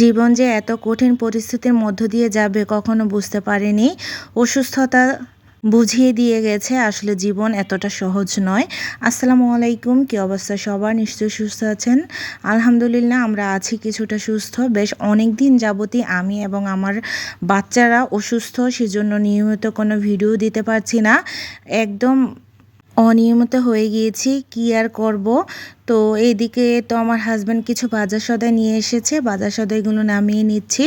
জীবন যে এত কঠিন পরিস্থিতির মধ্য দিয়ে যাবে কখনো বুঝতে পারিনি। অসুস্থতা বুঝিয়ে দিয়ে গেছে, আসলে জীবন এতটা সহজ নয়। আসসালামু আলাইকুম, কি অবস্থা সবার? নিশ্চয়ই সুস্থ আছেন? আলহামদুলিল্লাহ, আমরা আছি কিছুটা সুস্থ। বেশ অনেক দিন যাবতই আমি এবং আমার বাচ্চারা অসুস্থ, সেজন্য নিয়মিত কোনো ভিডিও দিতে পারছি না। একদম অনিয়মিত হয়ে গিয়েছি। কি আর করব? তো এইদিকে তো আমার হাজব্যান্ড কিছু বাজার সদাই নিয়ে এসেছে। বাজার সদাইগুলো নামিয়ে নিচ্ছি।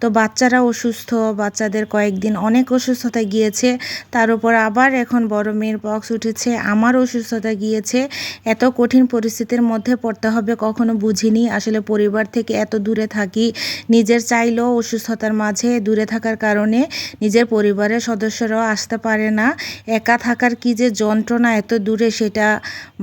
তো বাচ্চারা অসুস্থ, বাচ্চাদের কয়েকদিন অনেক অসুস্থতা গিয়েছে। তার উপর আবার এখন বড় মেয়ের বক্স উঠেছে, আমার অসুস্থতা গিয়েছে। এত কঠিন পরিস্থিতির মধ্যে পড়তে হবে কখনো বুঝিনি। আসলে পরিবার থেকে এত দূরে থাকি, নিজের চাইলেও অসুস্থতার মাঝে দূরে থাকার কারণে নিজের পরিবারের সদস্যরাও আসতে পারে না। একা থাকার কি যে যন্ত্রণা এত দূরে সেটা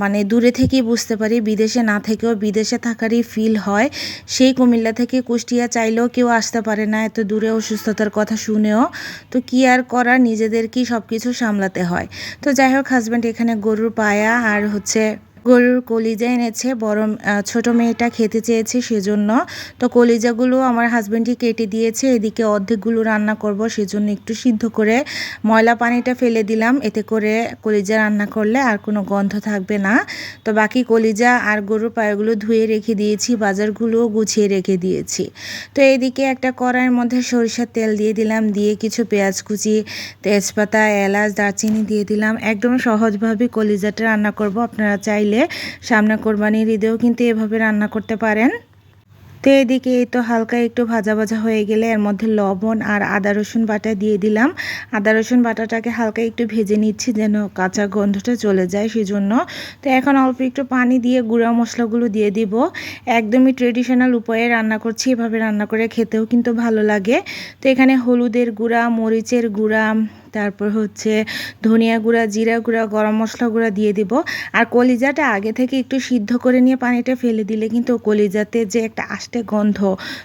মানে দূরে থেকেই বুঝতে পারি। বিদেশে না থেকেও বিদেশে থাকারই ফিল হয়, সেই কুমিল্লা থেকে কুষ্টিয়া চাইলেও কেউ আসতে পারে না। এত দূরে অসুস্থতার কথা শুনেও তো কি আর করার? নিজেদেরকেই সব কিছু সামলাতে হয়। তো যাই হোক হাজব্যান্ড এখানে গরুর পায়া আর হচ্ছে গরুর কলিজা এনেছে, বড় ছোট মেয়েটা খেতে চেয়েছে সেজন্য। তো কলিজাগুলো আমার হাজব্যান্ডই কেটে দিয়েছে, এদিকে অর্ধেকগুলো রান্না করব সেজন্য একটু সিদ্ধ করে ময়লা পানিটা ফেলে দিলাম, এতে করে কলিজা রান্না করলে আর কোনো গন্ধ থাকবে না। তো বাকি কলিজা আর গরুর পায়েগুলো ধুয়ে রেখে দিয়েছি, বাজারগুলোও গুছিয়ে রেখে দিয়েছি। তো এদিকে একটা কড়াইয়ের মধ্যে সরিষার তেল দিয়ে দিলাম, দিয়ে কিছু পেঁয়াজ কুচি, তেজপাতা, এলাচ, দারচিনি দিয়ে দিলাম। একদম সহজভাবে কলিজাটা রান্না করব, আপনারা চাইলে সামনে কোরবানির ঈদেও কিন্তু এভাবে রান্না করতে পারেন। তো এদিকে এই তো হালকা একটু ভাজা ভাজা হয়ে গেলে এর মধ্যে লবণ আর আদা রসুন বাটা দিয়ে দিলাম। আদা রসুন বাটাটাকে হালকা একটু ভেজে নিচ্ছি যেন কাঁচা গন্ধটা চলে যায় সেই জন্য তো এখন অল্প একটু পানি দিয়ে গুঁড়া মশলাগুলো দিয়ে দিব। একদমই ট্রেডিশনাল উপায়ে রান্না করছি, এভাবে রান্না করে খেতেও কিন্তু ভালো লাগে। তো এখানে হলুদের গুঁড়া, মরিচের গুঁড়া তারপর হচ্ছে ধনিয়া গুঁড়া, জিরা গুঁড়া, গরম মশলা গুঁড়া দিয়ে দিব। আর কলিজাটা আগে থেকে একটু সিদ্ধ করে নিয়ে পানিটা ফেলে দিলে কিন্তু কলিজাতে যে একটা আষ্টে গন্ধ,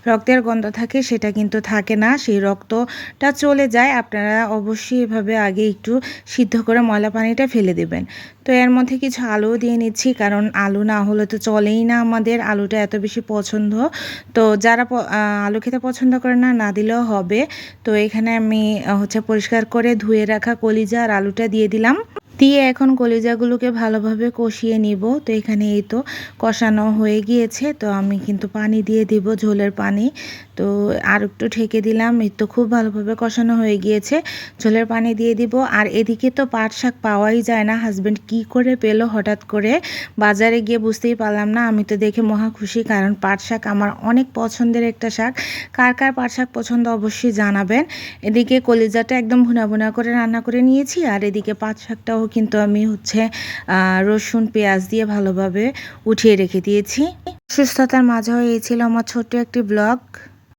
রক্তের গন্ধ থাকে সেটা কিন্তু থাকে না। সেই রক্তটা চলে যায়। আপনারা অবশ্যই এভাবে আগে একটু সিদ্ধ করে ময়লা পানিটা ফেলে দেবেন। তো এর মধ্যে কিছু আলুও দিয়ে নিচ্ছি, কারণ আলু না হলে তো চলেই না আমাদের। আলুটা এত বেশি পছন্দ। তো যারা আলু খেতে পছন্দ করে না না দিলেও হবে। তো এখানে আমি হচ্ছে পরিষ্কার করে ধুয়ে রাখা কলিজা আর আলুটা দিয়ে দিলাম। দিয়ে এখন কলিজাগুলোকে ভালোভাবে কষিয়ে নিব। তো এখানে এই তো কষানো হয়ে গিয়েছে। তো আমি কিন্তু পানি দিয়ে দিব ঝোলের পানি। তো আর একটু ঠেকে দিলাম, এই তো খুব ভালোভাবে কষানো হয়ে গিয়েছে। ঝোলের পানি দিয়ে দিব। আর এদিকে তো পাট শাক পাওয়াই যায় না হাজব্যান্ড কি করে পেল হঠাৎ করে? বাজারে গিয়ে বুঝতেই পারলাম না, আমি তো দেখে মহা খুশি, কারণ পাট শাক আমার অনেক পছন্দের একটা শাক। কার কার পাট শাক পছন্দ অবশ্যই জানাবেন। এদিকে কলিজাটা একদম ভুনা ভুনা করে রান্না করে নিয়েছি, আর এদিকে পাট শাকটাও কিন্তু আমি হচ্ছে রসুন, পেঁয়াজ দিয়ে ভালোভাবে উঠিয়ে রেখে দিয়েছি। সুস্থতার মাঝেও এই ছিল আমার ছোট্ট একটি ব্লগ।